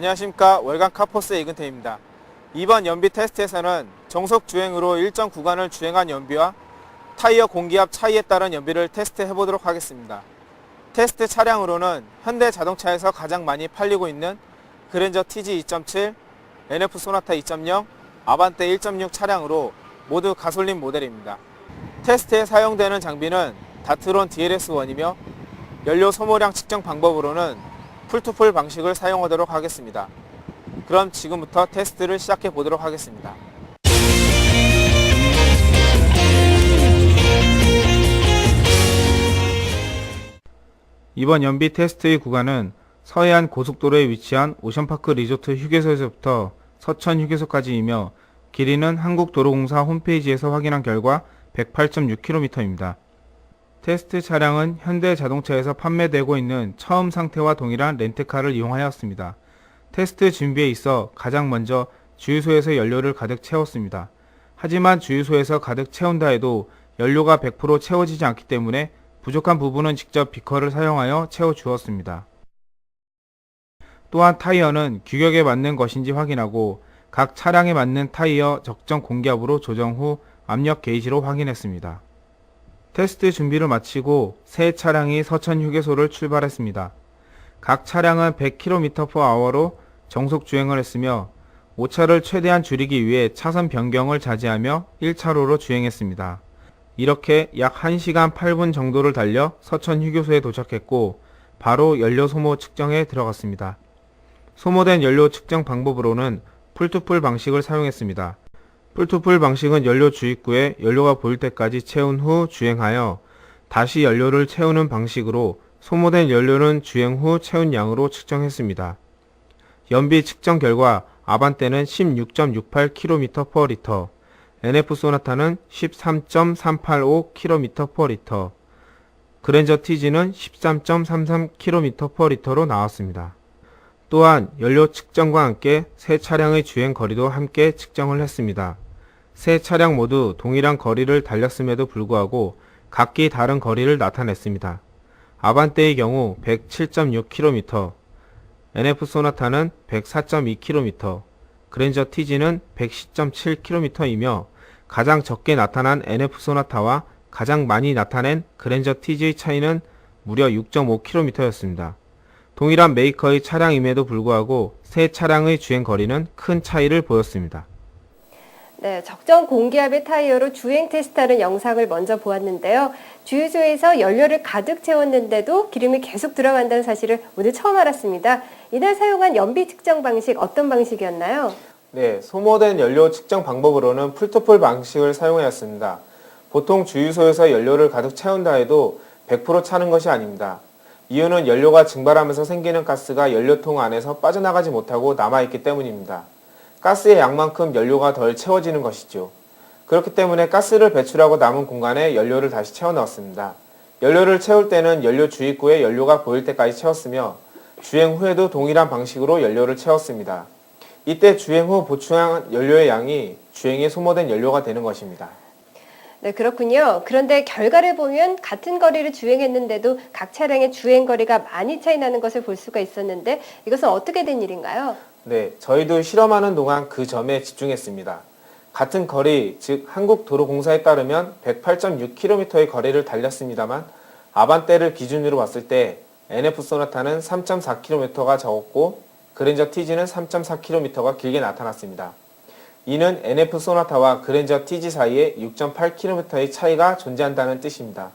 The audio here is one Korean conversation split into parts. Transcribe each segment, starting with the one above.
안녕하십니까 월간 카포스 이근태입니다. 이번 연비 테스트에서는 정속 주행으로 일정 구간을 주행한 연비와 타이어 공기압 차이에 따른 연비를 테스트해 보도록 하겠습니다. 테스트 차량으로는 현대 자동차에서 가장 많이 팔리고 있는 그랜저 TG 2.7, NF 소나타 2.0, 아반떼 1.6 차량으로 모두 가솔린 모델입니다. 테스트에 사용되는 장비는 다트론 DLS1이며 연료 소모량 측정 방법으로는 풀투풀 방식을 사용하도록 하겠습니다. 그럼 지금부터 테스트를 시작해 보도록 하겠습니다. 이번 연비 테스트의 구간은 서해안 고속도로에 위치한 오션파크 리조트 휴게소에서부터 서천 휴게소까지이며 길이는 한국도로공사 홈페이지에서 확인한 결과 108.6km입니다. 테스트 차량은 현대 자동차에서 판매되고 있는 처음 상태와 동일한 렌트카를 이용하였습니다. 테스트 준비에 있어 가장 먼저 주유소에서 연료를 가득 채웠습니다. 하지만 주유소에서 가득 채운다 해도 연료가 100% 채워지지 않기 때문에 부족한 부분은 직접 비커를 사용하여 채워 주었습니다. 또한 타이어는 규격에 맞는 것인지 확인하고 각 차량에 맞는 타이어 적정 공기압으로 조정 후 압력 게이지로 확인했습니다. 테스트 준비를 마치고 새 차량이 서천 휴게소를 출발했습니다. 각 차량은 100km/h로 정속 주행을 했으며 오차를 최대한 줄이기 위해 차선 변경을 자제하며 1차로로 주행했습니다. 이렇게 약 1시간 8분 정도를 달려 서천 휴게소에 도착했고 바로 연료 소모 측정에 들어갔습니다. 소모된 연료 측정 방법으로는 풀투풀 방식을 사용했습니다. 풀투풀 방식은 연료 주입구에 연료가 보일 때까지 채운 후 주행하여 다시 연료를 채우는 방식으로 소모된 연료는 주행 후 채운 양으로 측정했습니다. 연비 측정 결과 아반떼는 16.68km/L, NF 소나타는 13.385km/L, 그랜저 TG는 13.33km/L로 나왔습니다. 또한 연료 측정과 함께 세 차량의 주행 거리도 함께 측정을 했습니다. 세 차량 모두 동일한 거리를 달렸음에도 불구하고 각기 다른 거리를 나타냈습니다. 아반떼의 경우 107.6km, NF 소나타는 104.2km, 그랜저 TG는 110.7km이며 가장 적게 나타난 NF 소나타와 가장 많이 나타낸 그랜저 TG의 차이는 무려 6.5km였습니다. 동일한 메이커의 차량임에도 불구하고 세 차량의 주행 거리는 큰 차이를 보였습니다. 네, 적정 공기압의 타이어로 주행 테스트하는 영상을 먼저 보았는데요. 주유소에서 연료를 가득 채웠는데도 기름이 계속 들어간다는 사실을 오늘 처음 알았습니다. 이날 사용한 연비 측정 방식 어떤 방식이었나요? 네, 소모된 연료 측정 방법으로는 풀토풀 방식을 사용하였습니다. 보통 주유소에서 연료를 가득 채운다 해도 100% 차는 것이 아닙니다. 이유는 연료가 증발하면서 생기는 가스가 연료통 안에서 빠져나가지 못하고 남아있기 때문입니다. 가스의 양만큼 연료가 덜 채워지는 것이죠. 그렇기 때문에 가스를 배출하고 남은 공간에 연료를 다시 채워 넣었습니다. 연료를 채울 때는 연료 주입구에 연료가 보일 때까지 채웠으며 주행 후에도 동일한 방식으로 연료를 채웠습니다. 이때 주행 후 보충한 연료의 양이 주행에 소모된 연료가 되는 것입니다. 네, 그렇군요. 그런데 결과를 보면 같은 거리를 주행했는데도 각 차량의 주행 거리가 많이 차이 나는 것을 볼 수가 있었는데 이것은 어떻게 된 일인가요? 네, 저희도 실험하는 동안 그 점에 집중했습니다. 같은 거리, 즉 한국도로공사에 따르면 108.6km의 거리를 달렸습니다만 아반떼를 기준으로 봤을 때 NF 소나타는 3.4km가 적었고 그랜저 TG는 3.4km가 길게 나타났습니다. 이는 NF 소나타와 그랜저 TG 사이에 6.8km의 차이가 존재한다는 뜻입니다.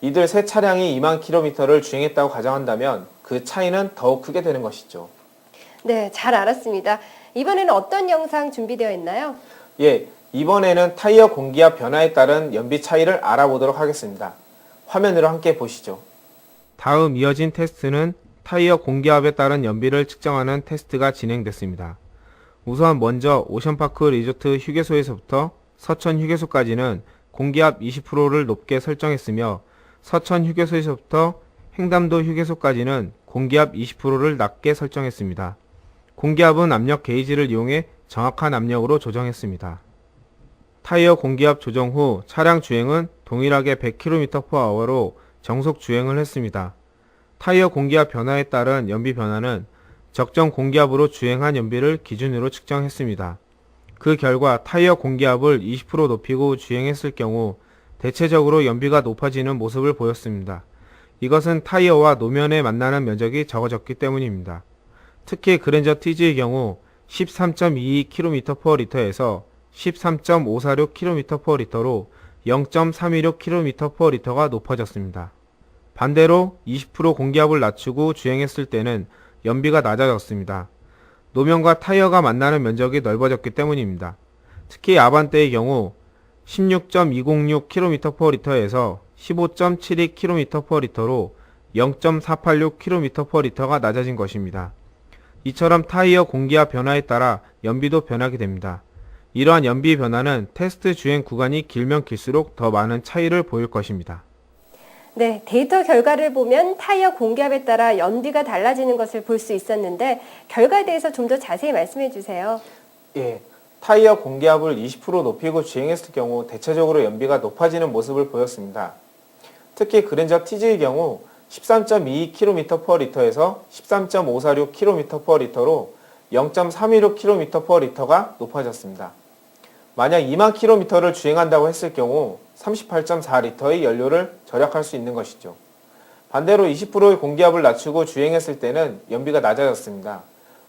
이들 세 차량이 2만 km를 주행했다고 가정한다면 그 차이는 더욱 크게 되는 것이죠. 네, 잘 알았습니다. 이번에는 어떤 영상 준비되어 있나요? 예, 이번에는 타이어 공기압 변화에 따른 연비 차이를 알아보도록 하겠습니다. 화면으로 함께 보시죠. 다음 이어진 테스트는 타이어 공기압에 따른 연비를 측정하는 테스트가 진행됐습니다. 우선 먼저 오션파크 리조트 휴게소에서부터 서천 휴게소까지는 공기압 20%를 높게 설정했으며 서천 휴게소에서부터 횡담도 휴게소까지는 공기압 20%를 낮게 설정했습니다. 공기압은 압력 게이지를 이용해 정확한 압력으로 조정했습니다. 타이어 공기압 조정 후 차량 주행은 동일하게 100km/h로 정속 주행을 했습니다. 타이어 공기압 변화에 따른 연비 변화는 적정 공기압으로 주행한 연비를 기준으로 측정했습니다. 그 결과 타이어 공기압을 20% 높이고 주행했을 경우 대체적으로 연비가 높아지는 모습을 보였습니다. 이것은 타이어와 노면에 만나는 면적이 적어졌기 때문입니다. 특히 그랜저 TG의 경우 13.22km/L에서 13.546km/L로 0.316km/L가 높아졌습니다. 반대로 20% 공기압을 낮추고 주행했을 때는 연비가 낮아졌습니다. 노면과 타이어가 만나는 면적이 넓어졌기 때문입니다. 특히 아반떼의 경우 16.206km/L에서 15.72km/L로 0.486km/L가 낮아진 것입니다. 이처럼 타이어 공기압 변화에 따라 연비도 변하게 됩니다. 이러한 연비 변화는 테스트 주행 구간이 길면 길수록 더 많은 차이를 보일 것입니다. 네, 데이터 결과를 보면 타이어 공기압에 따라 연비가 달라지는 것을 볼 수 있었는데 결과에 대해서 좀 더 자세히 말씀해 주세요. 예, 타이어 공기압을 20% 높이고 주행했을 경우 대체적으로 연비가 높아지는 모습을 보였습니다. 특히 그랜저 TG의 경우 13.22km/L에서 13.546km/L로 0.316km/L가 높아졌습니다. 만약 2만 km를 주행한다고 했을 경우 38.4리터의 연료를 절약할 수 있는 것이죠. 반대로 20%의 공기압을 낮추고 주행했을 때는 연비가 낮아졌습니다.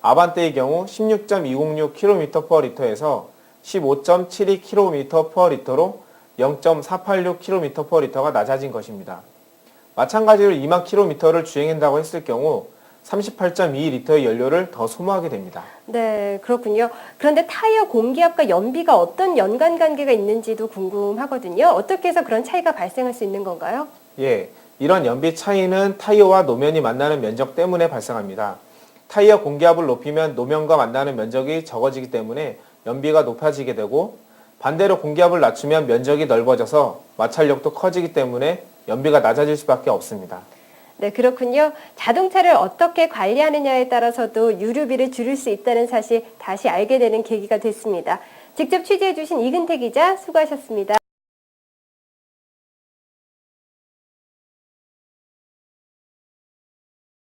아반떼의 경우 16.206km/L에서 15.72km/L로 0.486km/L가 낮아진 것입니다. 마찬가지로 2만 km를 주행한다고 했을 경우 38.2리터의 연료를 더 소모하게 됩니다. 네, 그렇군요. 그런데 타이어 공기압과 연비가 어떤 연관 관계가 있는지도 궁금하거든요. 어떻게 해서 그런 차이가 발생할 수 있는 건가요? 예, 이런 연비 차이는 타이어와 노면이 만나는 면적 때문에 발생합니다. 타이어 공기압을 높이면 노면과 만나는 면적이 적어지기 때문에 연비가 높아지게 되고 반대로 공기압을 낮추면 면적이 넓어져서 마찰력도 커지기 때문에 연비가 낮아질 수밖에 없습니다. 네, 그렇군요. 자동차를 어떻게 관리하느냐에 따라서도 유류비를 줄일 수 있다는 사실 다시 알게 되는 계기가 됐습니다. 직접 취재해 주신 이근태 기자 수고하셨습니다.